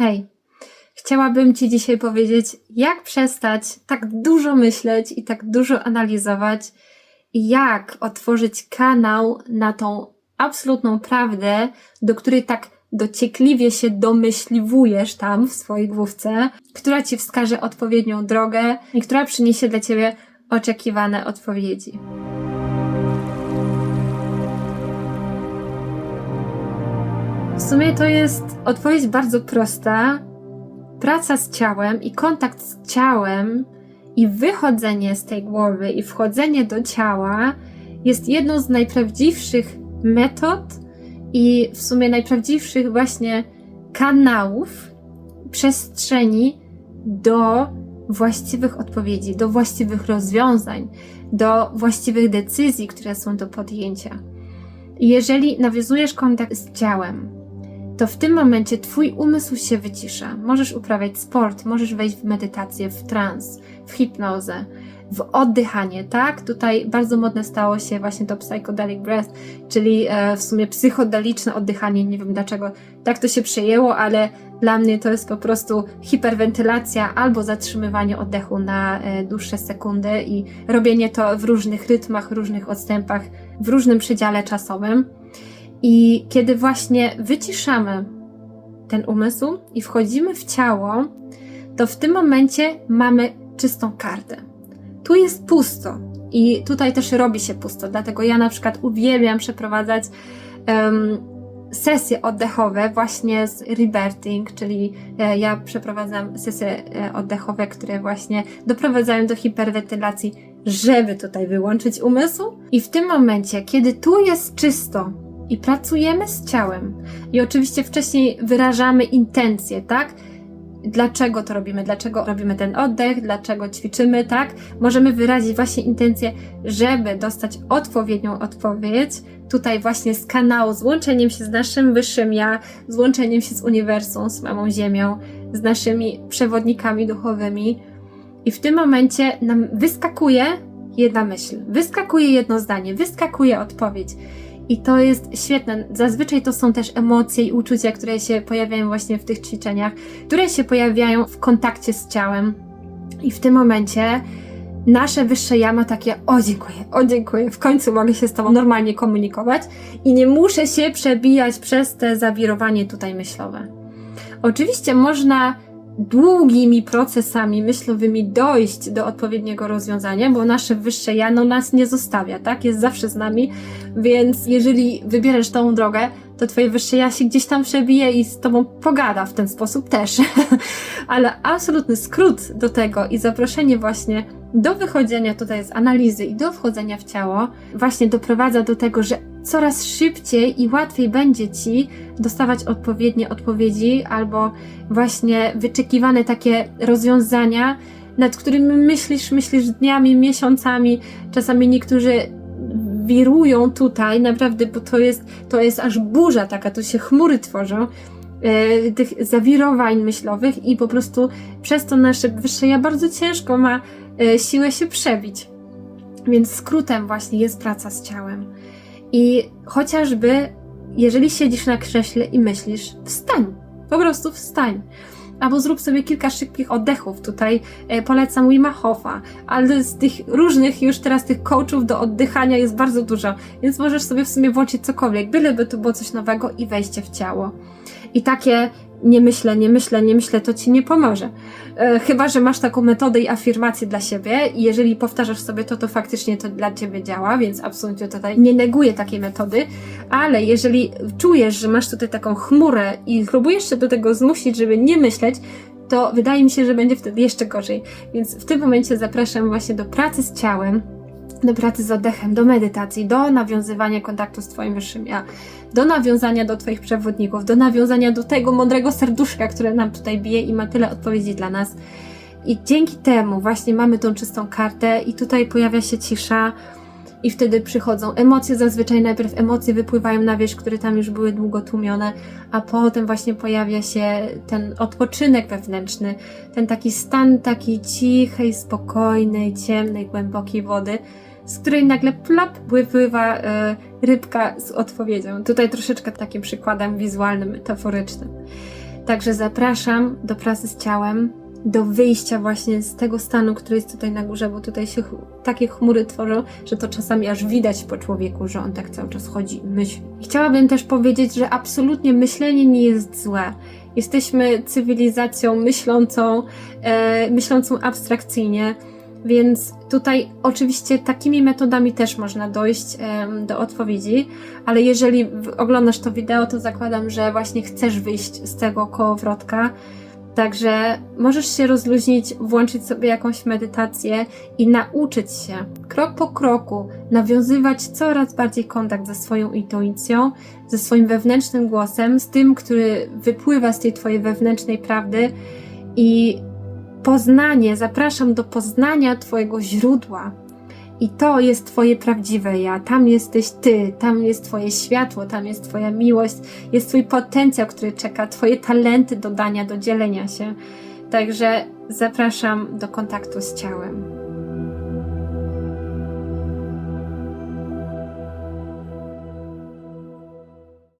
Hej, chciałabym Ci dzisiaj powiedzieć, jak przestać tak dużo myśleć i tak dużo analizować, i jak otworzyć kanał na tą absolutną prawdę, do której tak dociekliwie się domyśliwujesz tam w swojej główce, która Ci wskaże odpowiednią drogę i która przyniesie dla Ciebie oczekiwane odpowiedzi. Sumie to jest odpowiedź bardzo prosta. Praca z ciałem i kontakt z ciałem i wychodzenie z tej głowy i wchodzenie do ciała jest jedną z najprawdziwszych metod i w sumie najprawdziwszych właśnie kanałów, przestrzeni do właściwych odpowiedzi, do właściwych rozwiązań, do właściwych decyzji, które są do podjęcia. Jeżeli nawiązujesz kontakt z ciałem, to w tym momencie Twój umysł się wycisza. Możesz uprawiać sport, możesz wejść w medytację, w trans, w hipnozę, w oddychanie, tak? Tutaj bardzo modne stało się właśnie to psychedelic breath, czyli e, w sumie psychodeliczne oddychanie. Nie wiem dlaczego tak to się przejęło, ale dla mnie to jest po prostu hiperwentylacja albo zatrzymywanie oddechu na e, dłuższe sekundy i robienie to w różnych rytmach, różnych odstępach, w różnym przedziale czasowym. I kiedy właśnie wyciszamy ten umysł i wchodzimy w ciało, to w tym momencie mamy czystą kartę. Tu jest pusto i tutaj też robi się pusto, dlatego ja na przykład uwielbiam przeprowadzać um, sesje oddechowe właśnie z rebirthing, czyli e, ja przeprowadzam sesje e, oddechowe, które właśnie doprowadzają do hiperwentylacji, żeby tutaj wyłączyć umysł. I w tym momencie, kiedy tu jest czysto, i pracujemy z ciałem. I oczywiście wcześniej wyrażamy intencje, tak? Dlaczego to robimy? Dlaczego robimy ten oddech? Dlaczego ćwiczymy, tak? Możemy wyrazić właśnie intencje, żeby dostać odpowiednią odpowiedź. Tutaj właśnie z kanału, z łączeniem się z naszym wyższym ja, z łączeniem się z uniwersum, z mamą ziemią, z naszymi przewodnikami duchowymi. I w tym momencie nam wyskakuje jedna myśl, wyskakuje jedno zdanie, wyskakuje odpowiedź. I to jest świetne. Zazwyczaj to są też emocje i uczucia, które się pojawiają właśnie w tych ćwiczeniach, które się pojawiają w kontakcie z ciałem. I w tym momencie nasze wyższe ja ma takie, o dziękuję, o dziękuję, w końcu mogę się z Tobą normalnie komunikować i nie muszę się przebijać przez te zawirowanie tutaj myślowe. Oczywiście można długimi procesami myślowymi dojść do odpowiedniego rozwiązania, bo nasze wyższe ja no, nas nie zostawia, tak? Jest zawsze z nami, więc jeżeli wybierasz tą drogę, to twoje wyższe ja się gdzieś tam przebije i z tobą pogada w ten sposób też. Ale absolutny skrót do tego i zaproszenie właśnie do wychodzenia tutaj z analizy i do wchodzenia w ciało właśnie doprowadza do tego, że coraz szybciej i łatwiej będzie ci dostawać odpowiednie odpowiedzi albo właśnie wyczekiwane takie rozwiązania, nad którymi myślisz, myślisz dniami, miesiącami, czasami niektórzy wirują tutaj, naprawdę, bo to jest, to jest aż burza taka, tu się chmury tworzą, e, tych zawirowań myślowych i po prostu przez to nasze wyższe ja bardzo ciężko ma e, siłę się przebić. Więc skrótem właśnie jest praca z ciałem. I chociażby, jeżeli siedzisz na krześle i myślisz, wstań, po prostu wstań. Albo zrób sobie kilka szybkich oddechów. Tutaj e, polecam Wima Hofa, ale z tych różnych już teraz tych coachów do oddychania jest bardzo dużo, więc możesz sobie w sumie włączyć cokolwiek, byleby to było coś nowego i wejście w ciało. I takie nie myślę, nie myślę, nie myślę, to ci nie pomoże. E, chyba, że masz taką metodę i afirmację dla siebie i jeżeli powtarzasz sobie to, to faktycznie to dla ciebie działa, więc absolutnie tutaj nie neguję takiej metody, ale jeżeli czujesz, że masz tutaj taką chmurę i próbujesz się do tego zmusić, żeby nie myśleć, to wydaje mi się, że będzie wtedy jeszcze gorzej. Więc w tym momencie zapraszam właśnie do pracy z ciałem, do pracy z oddechem, do medytacji, do nawiązywania kontaktu z Twoim wyższym ja, do nawiązania do Twoich przewodników, do nawiązania do tego mądrego serduszka, które nam tutaj bije i ma tyle odpowiedzi dla nas. I dzięki temu właśnie mamy tą czystą kartę i tutaj pojawia się cisza i wtedy przychodzą emocje. Zazwyczaj najpierw emocje wypływają na wierzch, które tam już były długo tłumione, a potem właśnie pojawia się ten odpoczynek wewnętrzny, ten taki stan takiej cichej, spokojnej, ciemnej, głębokiej wody, z której nagle plop wypływa e, rybka z odpowiedzią. Tutaj troszeczkę takim przykładem wizualnym, metaforycznym. Także zapraszam do pracy z ciałem, do wyjścia właśnie z tego stanu, który jest tutaj na górze, bo tutaj się takie chmury tworzą, że to czasami aż widać po człowieku, że on tak cały czas chodzi i myśli. Chciałabym też powiedzieć, że absolutnie myślenie nie jest złe. Jesteśmy cywilizacją myślącą, e, myślącą abstrakcyjnie, więc tutaj oczywiście takimi metodami też można dojść em, do odpowiedzi, ale jeżeli oglądasz to wideo, to zakładam, że właśnie chcesz wyjść z tego kołowrotka. Także możesz się rozluźnić, włączyć sobie jakąś medytację i nauczyć się krok po kroku nawiązywać coraz bardziej kontakt ze swoją intuicją, ze swoim wewnętrznym głosem, z tym, który wypływa z tej twojej wewnętrznej prawdy i poznanie, zapraszam do poznania Twojego źródła. I to jest Twoje prawdziwe ja. Tam jesteś Ty, tam jest Twoje światło, tam jest Twoja miłość, jest Twój potencjał, który czeka, Twoje talenty do dania, do dzielenia się. Także zapraszam do kontaktu z ciałem.